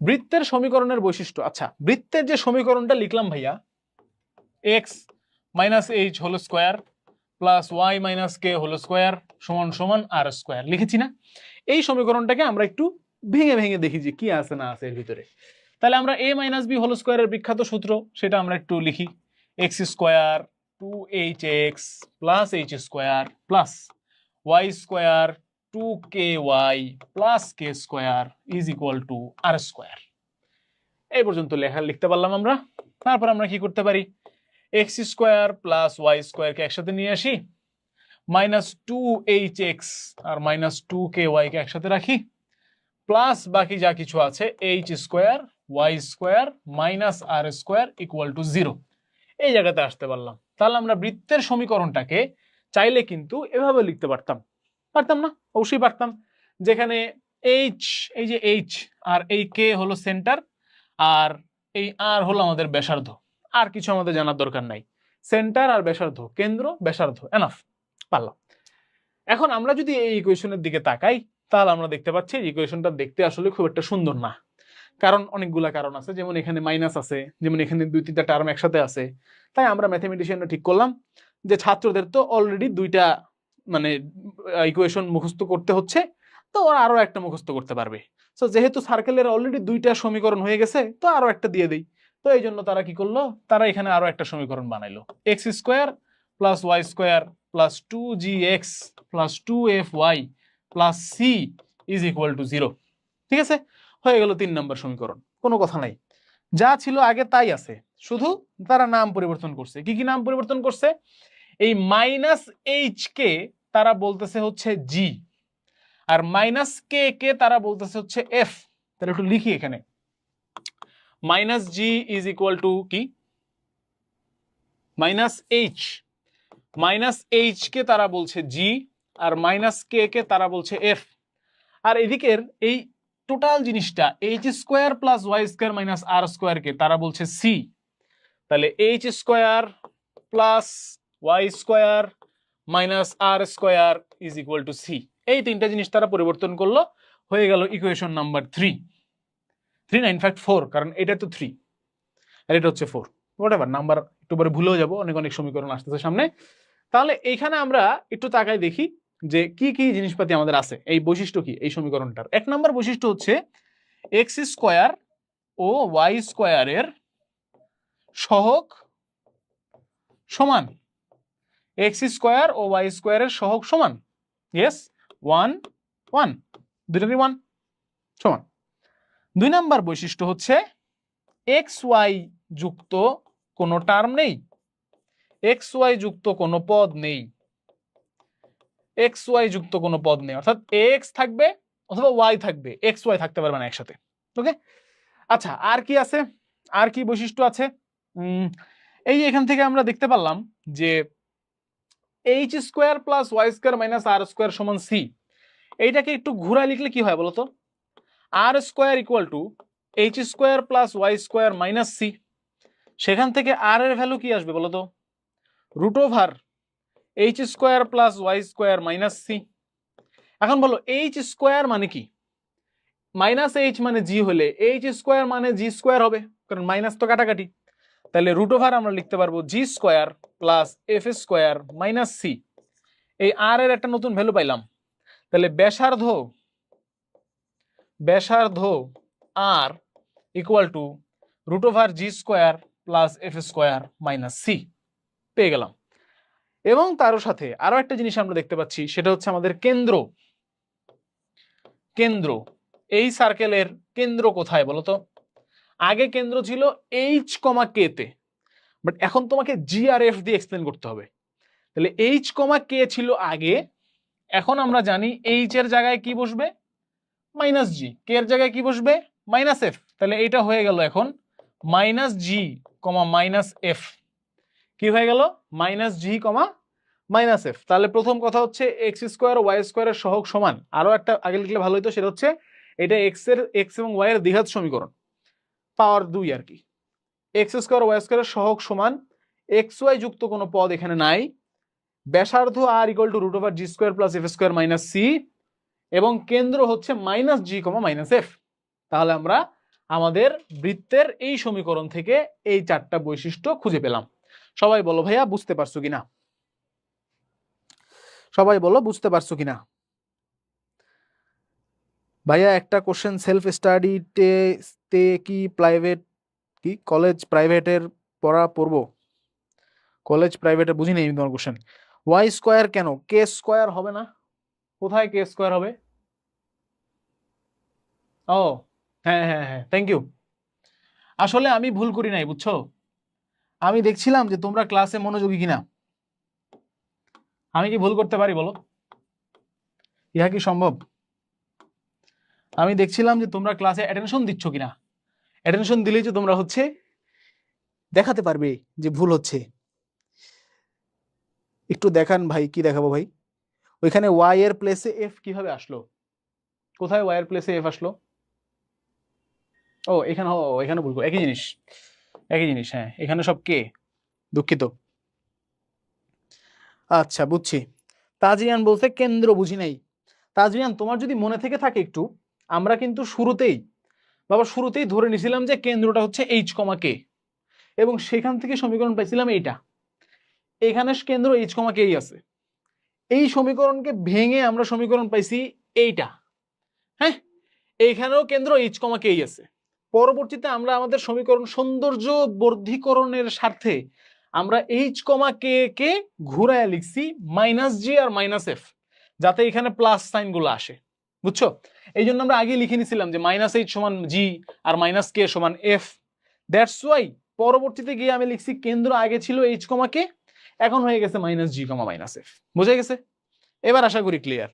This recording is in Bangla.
বৃত্তের সমীকরণের বৈশিষ্ট্য। আচ্ছা বৃত্তের যে সমীকরণটা লিখলাম ভাইয়া X minus H whole square plus Y minus K whole square সমান সমান আর স্কোয়ার লিখেছি না? এই সমীকরণটাকে আমরা একটু ভেঙে ভেঙে দেখি যে কি আছে না আছে এর ভিতরে। তাহলে আমরা এ মাইনাস বি হোল স্কোয়ারের বিখ্যাত সূত্র, সেটা আমরা একটু লিখি। X square two H X plus H square plus Y square two K Y plus K square is equal to R square এই পর্যন্ত লেখা লিখতে পারলাম আমরা। তারপর আমরা কি করতে পারি? এক্স স্কোয়ার প্লাস ওয়াই স্কোয়ারকে একসাথে নিয়ে আসি। মাইনাস টু এইচ এক্স আর মাইনাস টু কে ওয়াইকে একসাথে রাখি। প্লাস বাকি যা কিছু আছে H square Y square minus R square equal to zero এই জায়গাতে আসতে পারলাম। তাহলে আমরা বৃত্তের সমীকরণটাকে চাইলে কিন্তু এভাবে লিখতে পারতাম। পারতাম না, অবশ্যই পারতাম। যেখানে এইচ এই যে এইচ আর এই কে হলো সেন্টার আর এই আর হলো আমাদের ব্যাসার্ধ। আর কিছু আমাদের জানার দরকার নাই। সেন্টার আর ব্যাসার্ধ, কেন্দ্র, ব্যাসার্ধ এনাফ পারলাম। এখন আমরা যদি এই ইকুয়েশনের দিকে তাকাই, তাহলে আমরা দেখতে পাচ্ছি ইকুয়েশনটা দেখতে আসলে খুব একটা সুন্দর না। কারণ অনেকগুলা কারণ আছে, যেমন এখানে মাইনাস আছে, যেমন এখানে দুই তিনটা টার্ম একসাথে আছে। তাই আমরা ম্যাথামেটিশিয়ানরা ঠিক করলাম যে ছাত্রদের তো অলরেডি দুইটা মানে ইকুয়েশন মুখস্থ করতে হচ্ছে, তো ওরা আরও একটা মুখস্থ করতে পারবে। তো যেহেতু সার্কেলের অলরেডি দুইটা সমীকরণ হয়ে গেছে, তো আরও একটা দিয়ে দিই। তো এই জন্য তারা কি করল? তারা এখানে আরও একটা সমীকরণ বানাইলো। X square plus Y square plus two G X plus two F Y plus C is equal to zero ঠিক আছে? হয়ে গেল তিন নম্বর সমীকরণ। কোনো কথা নাই। যা ছিল আগে তাই আছে। শুধু তারা নাম পরিবর্তন করছে। কি কি নাম পরিবর্তন করছে? এই মাইনাস এইচ কে তারা বলতেছে হচ্ছে জি আর মাইনাস কে কে তারা বলতেছে হচ্ছে এফ তাহলে একটু লিখি এখানে। Minus G is equal to কি? মাইনাস এইচ মাইনাস এইচ কে তারা বলছে জি আর মাইনাস কে কে তারা বলছে এফ আর এদিকের এই টোটাল জিনিসটা H square plus Y square minus R square কে তারা বলছে সি তাহলে H square plus Y square minus R square is equal to C এই তিনটা জিনিস তারা পরিবর্তন করল, হয়ে গেল ইকুয়েশন নাম্বার থ্রি থ্রি না ইনফ্যাক্ট ফোর কারণ এটা তো থ্রি আর এটা হচ্ছে ফোর হোয়াট এভার নাম্বার একটু পরে ভুলেও যাব, অনেক অনেক সমীকরণ আসতেছে সামনে। তাহলে এইখানে আমরা একটু তাকাই দেখি যে কি কি জিনিসপাতি আমাদের আছে, এই বৈশিষ্ট্য কি, এই সমীকরণটার। এক নম্বর বৈশিষ্ট্য হচ্ছে এক্স স্কোয়ার ও ওয়াই স্কোয়ারের সহগ সমান। এক্স স্কোয়ার ও ওয়াই স্কোয়ারের সহগ সমান? ইয়েস ওয়ান ওয়ান দুটারই ওয়ান সমান। দুই নাম্বার বৈশিষ্ট্য হচ্ছে এক্স ওয়াই যুক্ত কোনো টার্ম নেই। এক্স ওয়াই যুক্ত কোনো পদ নেই। এক্স ওয়াই যুক্ত কোনো পদ নেই। অর্থাৎ এক্স থাকবে অথবা ওয়াই থাকবে। এক্স ওয়াই থাকতে পারবে না একসাথে। ওকে? আচ্ছা আর কি আছে? আর কি বৈশিষ্ট্য আছে? এই এখান থেকে আমরা দেখতে পারলাম যে H square plus Y square minus R square সমান সি এইটাকে একটু ঘুরা লিখলে কি হয় বলতো? R square equal to H square plus Y square minus C সেখান থেকে আর এর ভ্যালু কি আসবে বলতো? Root over H square plus Y square minus C এখন বলো এইচ স্কোয়ার মানে কি? মাইনাস এইচ মানে জি হলে এইচ স্কোয়ার মানে জি স্কোয়ার হবে, কারণ মাইনাস তো কাটাকাটি। তাহলে রুট ওভার আমরা লিখতে পারব G square plus F square minus C এই আর এর একটা নতুন ভ্যালু পাইলাম। তাহলে ব্যাসার্ধ ব্যাসার্ধ R equal to root over G square plus F square minus C পেয়ে গেলাম। এবং তারও সাথে আরও একটা জিনিস আমরা দেখতে পাচ্ছি, সেটা হচ্ছে আমাদের কেন্দ্র। কেন্দ্র, এই সার্কেলের কেন্দ্র কোথায় বলতো? আগে কেন্দ্র ছিল এইচ কমা কে তে। বাট এখন তোমাকে জি আর এফ দিয়ে এক্সপ্লেন করতে হবে। তাহলে এইচ কমা কে ছিল আগে, এখন আমরা জানি এইচ এর জায়গায় কি বসবে? মাইনাস জি কে এর জায়গায় কি বসবে? মাইনাস এফ তাহলে এইটা হয়ে গেল এখন minus G comma minus F কি হয়ে গেল? Minus G comma minus F তাহলে প্রথম কথা হচ্ছে এক্স স্কোয়ার ওয়াই স্কোয়ারের সহগ সমান। আরও একটা আগে লিখলে ভালো হতো সেটা হচ্ছে এটা এক্সের এক্স এবং ওয়াই এর দ্বিঘাত সমীকরণ। পাওয়ার দুই আর কি। এক্স স্কোয়ার, ওয়াই স্কোয়ারের সহগ সমান এক্স ওয়াই যুক্ত কোনো পদ এখানে নাই। ব্যাসার্ধ R equal to root over G square plus F square minus C এবং কেন্দ্র হচ্ছে minus G comma minus F তাহলে আমরা আমাদের বৃত্তের এই সমীকরণ থেকে এই চারটা বৈশিষ্ট্য খুঁজে পেলাম। সবাই বলো ভাইয়া, বুঝতে পারছ কিনা? সবাই বলো, বুঝতে পারছ কিনা? ভাইয়া, একটা কোশ্চেন সেলফ স্টাডিতে তে কি প্রাইভেট কি? কলেজ প্রাইভেটের পড়া পড়ব? কলেজ প্রাইভেটে বুঝি নেই তোমার কোশ্চেন ওয়াই স্কোয়ার কেন? কে স্কোয়ার হবে না? কোথায় কে স্কোয়ার হবে? ও হ্যাঁ হ্যাঁ হ্যাঁ থ্যাংক ইউ আসলে আমি ভুল করি নাই, বুঝছ? আমি দেখছিলাম যে তোমরা ক্লাসে মনোযোগী কিনা। আমি কি ভুল করতে পারি বলো? ইহা কি সম্ভব? আমি দেখছিলাম যে তোমরা ক্লাসে অ্যাটেনশন দিচ্ছ কিনা। অ্যাটেনশন দিলেই যে তোমরা হচ্ছে দেখাতে পারবে যে ভুল হচ্ছে। একটু দেখান ভাই, কি দেখাবো ভাই? ওইখানে ওয়াই এর প্লেসে এফ কীভাবে আসলো? কোথায় ওয়াই এর প্লেসে এফ আসলো? ও, এখানে এখানে ভুল একই জিনিস। একই জিনিস হ্যাঁ এখানে সব কে? দুঃখিত। আচ্ছা বুঝছি। তাজিয়ান বলতে কেন্দ্র বুঝি নাই। তাজিয়ান, তোমার যদি মনে থেকে থাকে একটু আমরা কিন্তু শুরুতেই, বাবা শুরুতেই ধরে নিছিলাম যে কেন্দ্রটা হচ্ছে এইচ কমা কে এবং সেখান থেকে সমীকরণ পাইছিলাম এইটা। এখানে কেন্দ্র এইচ কমা কেই আছে। এই সমীকরণকে ভেঙে আমরা সমীকরণ পাইছি এইটা। হ্যাঁ? এইখানেও কেন্দ্র এইচ কমা কেই আছে। পরবর্তীতে আমরা আমাদের সমীকরণ সৌন্দর্য বর্ধীকরণের স্বার্থে আমরা এইচ কমা কে কে ঘুরায় লিখছি মাইনাস জি আর মাইনাস এফ যাতে এখানে প্লাস সাইনগুলো আসে। বুঝছ? এই জন্য আমরা আগে লিখে নিছিলাম যে মাইনাস এইচ সমান জি আর মাইনাস কে সমান এফ দ্যাটস ওয়াই পরবর্তীতে গিয়ে আমি লিখছি কেন্দ্র আগে ছিল এইচ কমা কে এখন হয়ে গেছে minus G comma minus F বুঝে গেছে? এবার আশা করি ক্লিয়ার